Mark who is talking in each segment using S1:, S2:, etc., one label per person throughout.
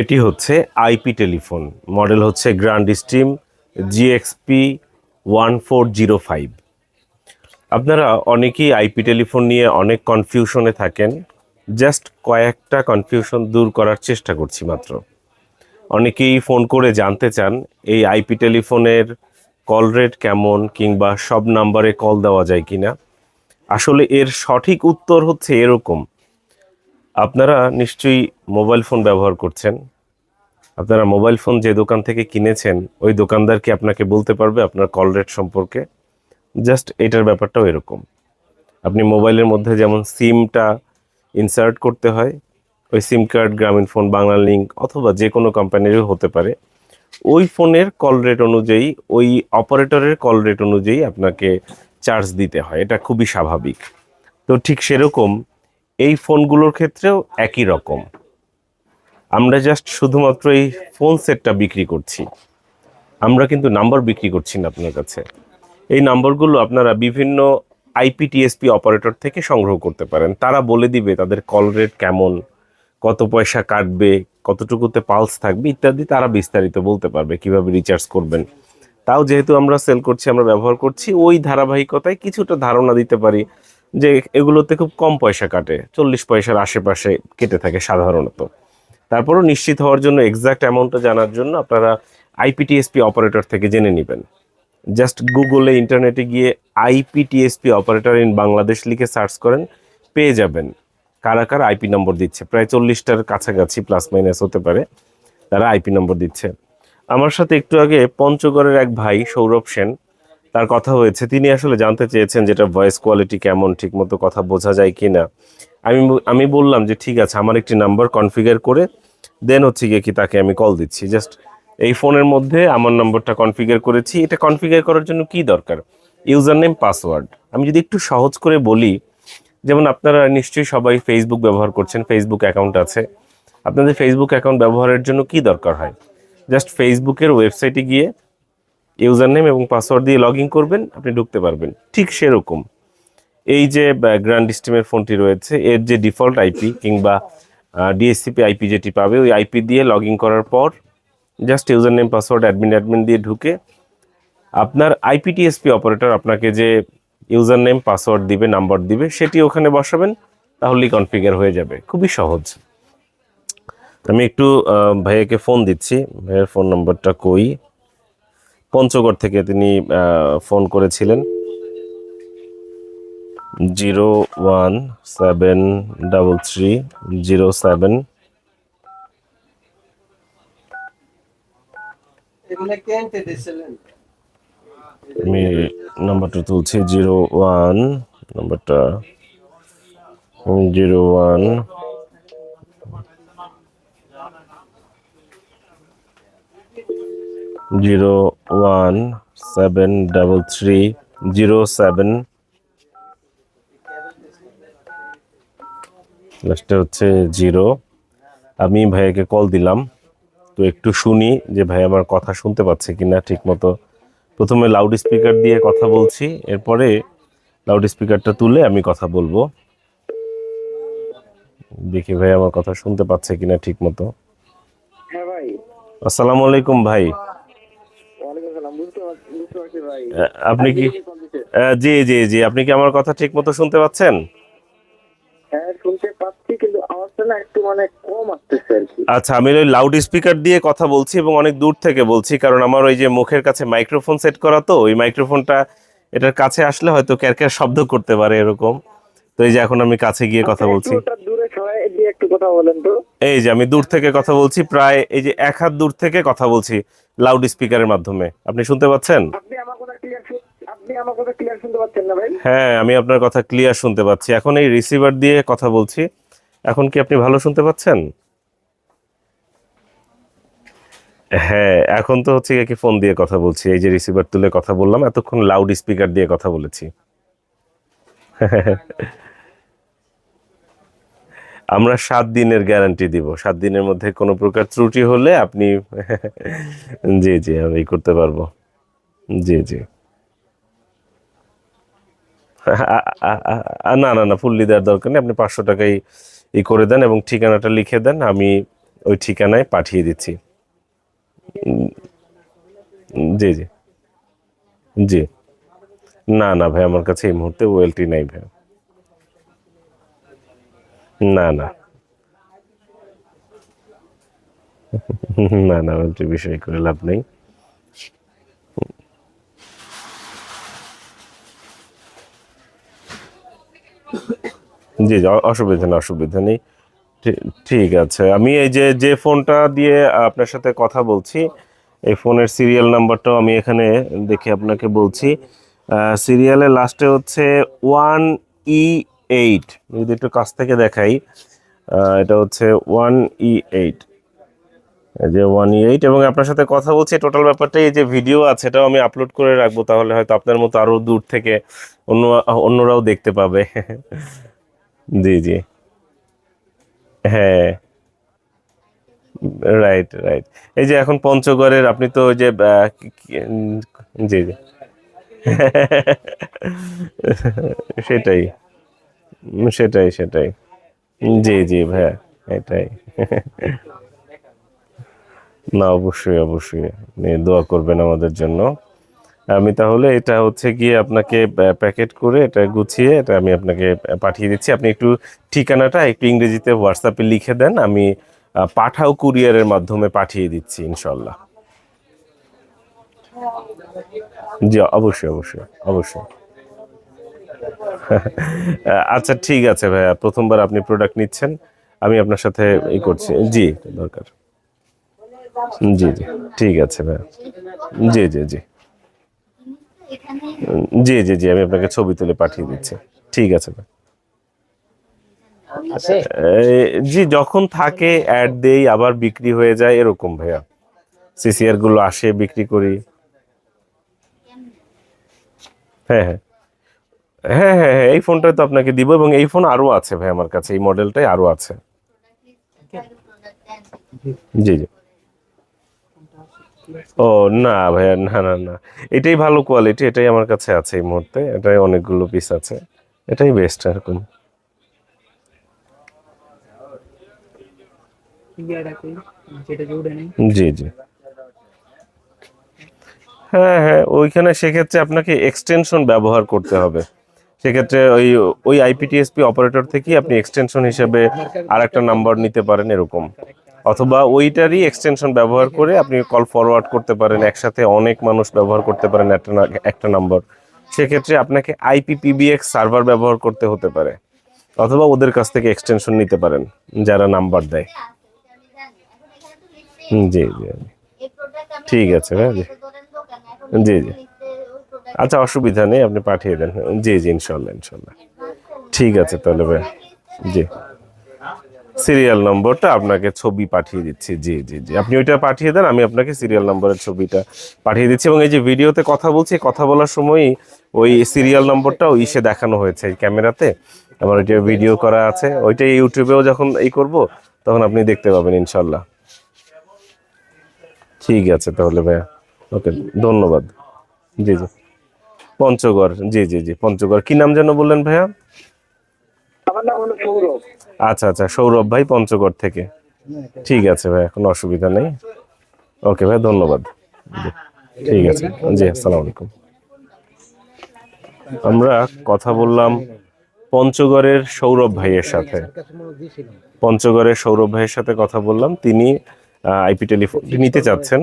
S1: এটি হচ্ছে IP telephone. Model হচ্ছে Grandstream GXP one four zero five. আপনারা অনেকেই আইপি টেলিফোন নিয়ে অনেক কনফিউশনে থাকেন। জাস্ট কয়েকটা কনফিউশন দূর করার চেষ্টা করছি মাত্র। অনেকেই ফোন করে জানতে চান, এই আইপি টেলিফোনের কল রেট কেমন কিংবা সব নাম্বারে কল দেওয়া যায় কিনা। আসলে এর সঠিক উত্তর হচ্ছে এরকম। আপনারা নিশ্চয়ই মোবাইল ফোন ব্যবহার করছেন। আপনারা মোবাইল ফোন যে দোকান থেকে কিনেছেন, ওই দোকানদার কি আপনাকে বলতে পারবে আপনার কল রেট সম্পর্কে? জাস্ট এটার ব্যাপারটাও এরকম। আপনি মোবাইলের মধ্যে যেমন সিমটা ইনসার্ট করতে হয়, ওই SIM card Grameenphone Banglalink অথবা যে কোনো কোম্পানিরও হতে পারে, ওই ফোনের কল রেট অনুযায়ী, ওই অপারেটরের কল রেট অনুযায়ী আপনাকে চার্জ দিতে হয়। এটা খুবই স্বাভাবিক। তো ঠিক সেরকম এই ফোনগুলোর ক্ষেত্রেও একই রকম। আমরা জাস্ট শুধুমাত্র এই ফোন সেটটা বিক্রি করছি। আমরা কিন্তু নাম্বার বিক্রি করছি না আপনার কাছে। এই নাম্বারগুলো আপনারা বিভিন্ন আইপিটিএসপি অপারেটর থেকে সংগ্রহ করতে পারেন। তারা বলে দিবে তাদের কল রেট কেমন, কত পয়সা কাটবে, কতটুকুতে পালস থাকবে, ইত্যাদি তারা বিস্তারিত বলতে পারবে কীভাবে রিচার্জ করবেন। তাও যেহেতু আমরা সেল করছি, আমরা ব্যবহার করছি, ওই ধারাবাহিকতায় কিছুটা ধারণা দিতে পারি। যে এগুলোতে খুব কম পয়সা কাটে, চল্লিশ পয়সার আশেপাশে কেটে থাকে সাধারণত। তারপরও নিশ্চিত হওয়ার জন্য এক্সাক্ট অ্যামাউন্টটা জানার জন্য আপনারা আইপিটিএসপি অপারেটর থেকে জেনে নেবেন। জাস্ট গুগলে ইন্টারনেটে গিয়ে আইপিটিএসপি অপারেটর ইন বাংলাদেশ লিখে সার্চ করেন, পেয়ে যাবেন। কারা কারা আইপি নম্বর দিচ্ছে? প্রায় চল্লিশটার কাছাকাছি প্লাস মাইনাস হতে পারে, তারা আইপি নম্বর দিচ্ছে। আমার সাথে একটু আগে পঞ্চগড়ের এক ভাই, সৌরভ সেন তার কথা হয়েছে, তিনি আসলে জানতে চেয়েছেন যেটা ভয়েস কোয়ালিটি কেমন, ঠিকমতো কথা বোঝা যায় কি না আমি আমি বললাম যে ঠিক আছে, আমার একটি নাম্বার কনফিগার করে দেন হচ্ছে গিয়ে কি তাকে আমি কল দিচ্ছি। জাস্ট এই ফোনের মধ্যে আমার নম্বরটা কনফিগার করেছি। এটা কনফিগার করার জন্য কি দরকার? ইউজার নেম পাসওয়ার্ড আমি যদি একটু সহজ করে বলি, যেমন আপনারা নিশ্চয়ই সবাই ফেসবুক ব্যবহার করছেন ফেসবুক অ্যাকাউন্ট আছে। আপনাদের ফেসবুক অ্যাকাউন্ট ব্যবহারের জন্য কি দরকার হয়? জাস্ট ফেসবুকের ওয়েবসাইটে গিয়ে ইউজার নেম এবং পাসওয়ার্ড দিয়ে লগ করবেন, আপনি ঢুকতে পারবেন। ঠিক সেরকম। এই যে গ্র্যান্ড স্টিমের ফোনটি রয়েছে, এর যে ডিফল্ট আইপি কিংবা ডিএসসিপি আইপি যেটি পাবে, ওই আইপি দিয়ে লগ করার পর just user name password admin admin দিয়ে ঢুকে আপনার আইপিটিএসপি অপারেটর আপনাকে যে ইউজার নেম পাসওয়ার্ড দিবে নাম্বার দিবে, সেটি ওখানে বসাবেন, তাহলেই কনফিগার হয়ে যাবে। খুবই সহজ। আমি একটু ভাইয়াকে ফোন দিচ্ছি। ভাইয়ের ফোন নাম্বারটা কই? পঞ্চগড় থেকে তিনি ফোন করেছিলেন। Zero one seven double three zero seven. আমি নাম্বারটা তুলছি জিরো ওয়ান নাম্বারটা zero one zero one seven double three zero seven. লাস্টে হচ্ছে জিরো। আমি ভাইয়াকে কল দিলাম। তো একটু শুনি যে ভাই আমার কথা শুনতে পাচ্ছে কিনা ঠিক মতো প্রথমে লাউড স্পিকার দিয়ে কথা বলছি এরপরে লাউড স্পিকারটা তুলে আমি কথা বলব। দেখি ভাই আমার কথা শুনতে পাচ্ছে কিনা ঠিক মতো
S2: হ্যাঁ
S1: আসসালামু আলাইকুম ভাই। আপনি কি? জি জি জি। আপনি কি আমার কথা ঠিক মতো শুনতে পাচ্ছেন?
S2: হ্যাঁ মানে
S1: আচ্ছা আমি ওই লাউড স্পিকার দিয়ে কথা বলছি এবং অনেক দূর থেকে বলছি কারণ আমার ওই যে মুখের কাছে মাইক্রোফোন সেট করা তো ওই মাইক্রোফোনটা এটার কাছে আসলে হয়তো ক্যারক্যার শব্দ করতে পারে এরকম। তো এই যে এখন আমি কাছে গিয়ে কথা বলছি।
S2: একটু কথা বলেন তো।
S1: এই যে আমি দূর থেকে কথা বলছি প্রায় এই যে এক হাত দূর থেকে কথা বলছি লাউড স্পিকারের মাধ্যমে। আপনি শুনতে পাচ্ছেন?
S2: আপনি আমার কথা ক্লিয়ার আপনি আমার কথা ক্লিয়ার শুনতে পাচ্ছেন না ভাই?
S1: হ্যাঁ আমি আপনার কথা ক্লিয়ার শুনতে পাচ্ছি। এখন এই রিসিভার দিয়ে কথা বলছি। এখন কি আপনি ভালো শুনতে পাচ্ছেন? হ্যাঁ এখন তো হচ্ছে কি ফোন দিয়ে কথা বলছি। এই যে রিসিভার তুলে কথা বললাম এতক্ষণ লাউড স্পিকার দিয়ে কথা বলেছি। আমরা সাত দিনের গ্যারান্টি দিব। সাত দিনের মধ্যে কোনো প্রকার ত্রুটি হলে আপনি জি জি, আমি করতে পারব। জি জি। না না না ফুললি দেওয়ার দরকার নেই। আপনি পাঁচশো টাকাই ই করে দেন এবং ঠিকানাটা লিখে দেন। আমি ওই ঠিকানায় পাঠিয়ে দিচ্ছি। জি জি। জি। না না, ভাই, আমার কাছে এই মুহূর্তে ওয়েলটি নাই, ভাই। না না। না না ওয়েলটি বিষয় করে লাভ নেই। জি জি অসুবিধা নেই অসুবিধা নেই। ঠিক আছে। আমি এই যে যে ফোনটা দিয়ে আপনার সাথে কথা বলছি, এই ফোনের সিরিয়াল নাম্বারটাও আমি এখানে দেখে আপনাকে বলছি। সিরিয়ালের লাস্টে হচ্ছে ওয়ান ই এইট যদি একটু কাছ থেকে দেখাই এটা হচ্ছে ওয়ান ই এইট যে ওয়ান ই এইট এবং আপনার সাথে কথা বলছি টোটাল ব্যাপারটা এই যে ভিডিও আছে, এটাও আমি আপলোড করে রাখব, তাহলে হয়তো আপনার মতো আরও দূর থেকে অন্য, অন্যরাও দেখতে পাবে। জি জি। হ্যাঁ। রাইট রাইট এই যে এখন পঞ্চগড়ের, আপনি তো যে জি জি। সেটাই। সেটাই সেটাই। জি জি, ভাইয়া, এটাই। না, অবশ্যই অবশ্যই। আপনি দোয়া করবেন আমাদের জন্য। আমি তাহলে এটা হচ্ছে গিয়ে আপনাকে প্যাকেট করে এটা গুছিয়ে এটা আমি আপনাকে পাঠিয়ে দিচ্ছি। আপনি একটু ঠিকানাটা একটু ইংরেজিতে হোয়াটসঅ্যাপে লিখে দেন। আমি পাঠাও কুরিয়ারের মাধ্যমে পাঠিয়ে দিচ্ছি, ইনশাল্লাহ। জি, অবশ্যই অবশ্যই অবশ্যই। আচ্ছা ঠিক আছে ভাইয়া। প্রথমবার আপনি প্রোডাক্ট নিচ্ছেন। আমি আপনার সাথে ই করছি। জি দরকার। জি জি ঠিক আছে ভাইয়া। জি জি জি। জি জি জি আমি আপনাকে ছবি তুলে পাঠিয়ে দিচ্ছি। ঠিক আছে ভাই জি যখন থাকে অ্যাড দেই আবার বিক্রি হয়ে যায় এরকম ভাইয়া। সিসিআরগুলো আসে বিক্রি করি। হ্যাঁ হ্যাঁ। হ্যাঁ হ্যাঁ হ্যাঁ এই ফোনটাই তো আপনাকে দিব এবং এই ফোন আরও আছে ভাই আমার কাছে, এই মডেলটাই আরও আছে। জি জি। ও, না ভাইয়া, না না না। এটাই ভালো কোয়ালিটি এটাই আমার কাছে আছে এই মুহূর্তে, এটাই অনেকগুলো পিস আছে, এটাই বেস্ট এরকম জি জি। হ্যাঁ হ্যাঁ ওইখানে সেক্ষেত্রে আপনাকে এক্সটেনশন ব্যবহার করতে হবে। সেক্ষেত্রে ওই ওই আইপিটিএসপি অপারেটর থেকেই আপনি এক্সটেনশন হিসেবে আর একটা নাম্বার নিতে পারেন এরকম। অথবা ওইটারই এক্সটেনশন ব্যবহার করে আপনি কল ফরওয়ার্ড করতে পারেন একসাথে অনেক মানুষ ব্যবহার করতে পারেন একটা একটা নাম্বার সেক্ষেত্রে আপনাকে আইপিপিবিএক্স সার্ভার ব্যবহার করতে হতে পারে। অথবা ওদের কাছ থেকে এক্সটেনশন নিতে পারেন যারা নাম্বার দেয়। জি জি
S3: ঠিক আছে জি,
S1: জি।
S3: জি।
S1: জি। আচ্ছা অসুবিধা নেই, আপনি পাঠিয়ে দেন। জি জি ইনশাল্লাহ ইনশাল্লাহ ঠিক আছে তাহলে ভাই, জি। সিরিয়াল নম্বরটা আপনাকে ছবি পাঠিয়ে দিচ্ছি। জি জি জি। আপনি ওইটা পাঠিয়ে দেন, আমি আপনাকে সিরিয়াল নম্বরের ছবিটা পাঠিয়ে দিচ্ছি। এবং এই যে ভিডিওতে কথা বলছি, কথা বলার সময়ই ওই সিরিয়াল নম্বরটাও ইসে দেখানো হয়েছে ক্যামেরাতে। আমার ওইটা ভিডিও করা আছে। ওইটা ইউটিউবেও যখন এই করব, তখন আপনি দেখতে পাবেন ইনশাল্লাহ ঠিক আছে তাহলে ভাইয়া। ওকে, ধন্যবাদ। জি জি। পঞ্চগড় জি জি জি পঞ্চগড়। কি নাম যেন বললেন ভাইয়া? আচ্ছা আচ্ছা সৌরভ ভাই পঞ্চগড় থেকে। ঠিক আছে ভাই কোনো অসুবিধা নেই। ওকে ভাই ধন্যবাদ। ঠিক আছে জি আসসালামু আলাইকুম। আমরা কথা বললাম পঞ্চগড়ের সৌরভ ভাইয়ের সাথে। পঞ্চগড়ের সৌরভ ভাইয়ের সাথে কথা বললাম। তিনি আইপি টেলিফোনটি নিতে চাচ্ছেন।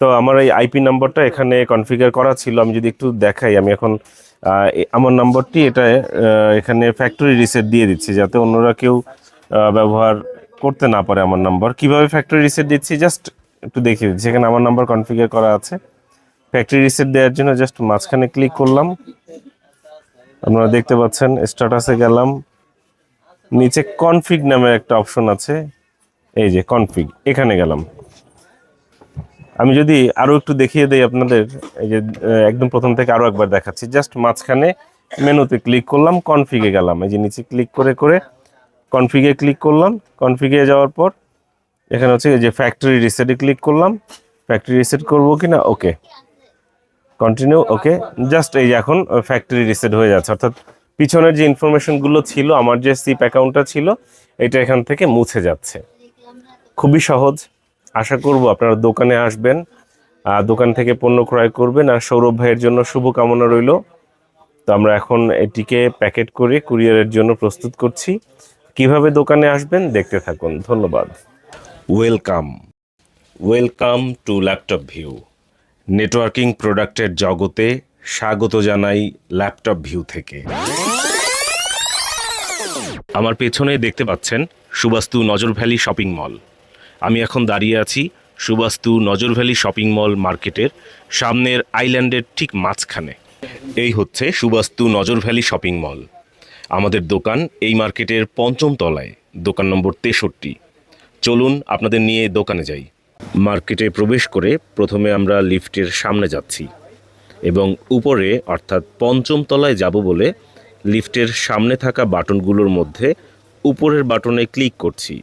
S1: তো আমার এই আইপি নাম্বারটা এখানে কনফিগার করা ছিল, আমি যদি একটু দেখাই, আমি এখন আমার নাম্বারটি এটা এখানে ফ্যাক্টরি রিসেট দিয়ে দিচ্ছি, যাতে অন্যরা কেউ ব্যবহার করতে না পারে আমার নাম্বার কীভাবে ফ্যাক্টরি রিসেট দিচ্ছি? জাস্ট একটু দেখিয়ে দিচ্ছি, এখানে আমার নাম্বার কনফিগার করা আছে। ফ্যাক্টরি রিসেট দেওয়ার জন্য জাস্ট মাঝখানে ক্লিক করলাম। আপনারা দেখতে পাচ্ছেন স্ট্যাটাসে গেলাম। নিচে কনফিগ নামের একটা অপশন আছে। এই যে কনফিগ এখানে গেলাম। আমি যদি আরও একটু দেখিয়ে দেই আপনাদের, এই যে একদম প্রথম থেকে আরও একবার দেখাচ্ছি। জাস্ট মাঝখানে মেনুতে ক্লিক করলাম কনফিগে গেলাম। এই যে নিচে ক্লিক করে করে কনফিগে ক্লিক করলাম। কনফিগে যাওয়ার পর এখানে হচ্ছে যে ফ্যাক্টরি রিসেটে ক্লিক করলাম। ফ্যাক্টরি রিসেট করব কিনা? ওকে কন্টিনিউ ওকে জাস্ট এই যে এখন ফ্যাক্টরি রিসেট হয়ে যাচ্ছে। অর্থাৎ পিছনের যে ইনফরমেশনগুলো ছিল, আমার যে সিপ অ্যাকাউন্টটা ছিল, এটা এখান থেকে মুছে যাচ্ছে। খুবই সহজ। আশা করব আপনারা দোকানে আসবেন দোকান থেকে পণ্য ক্রয় করবেন। আর সৌরভ ভাইয়ের জন্য শুভকামনা রইল। তো আমরা এখন এটিকে প্যাকেট করে কুরিয়ারের জন্য প্রস্তুত করছি। কীভাবে দোকানে আসবেন দেখতে থাকুন। ধন্যবাদ। Welcome. Welcome to laptop view. Networking প্রোডাক্টের জগতে স্বাগত জানাই ল্যাপটপ ভিউ থেকে। আমার পেছনে দেখতে পাচ্ছেন সুবাস্তু নজর ভ্যালি শপিং মল। আমি এখন দাঁড়িয়ে আছি সুবাস্তু নজর ভ্যালি শপিং মল মার্কেটের সামনের আইল্যান্ডের ঠিক মাঝখানে। এই হচ্ছে সুবাস্তু নজর ভ্যালি শপিং মল। আমাদের দোকান এই মার্কেটের পঞ্চম তলায়, দোকান নম্বর তেষট্টি। চলুন আপনাদের নিয়ে দোকানে যাই। মার্কেটে প্রবেশ করে প্রথমে আমরা লিফটের সামনে যাচ্ছি এবং উপরে, অর্থাৎ পঞ্চম তলায় যাব বলে লিফটের সামনে থাকা বাটনগুলোর মধ্যে উপরের বাটনে ক্লিক করছি।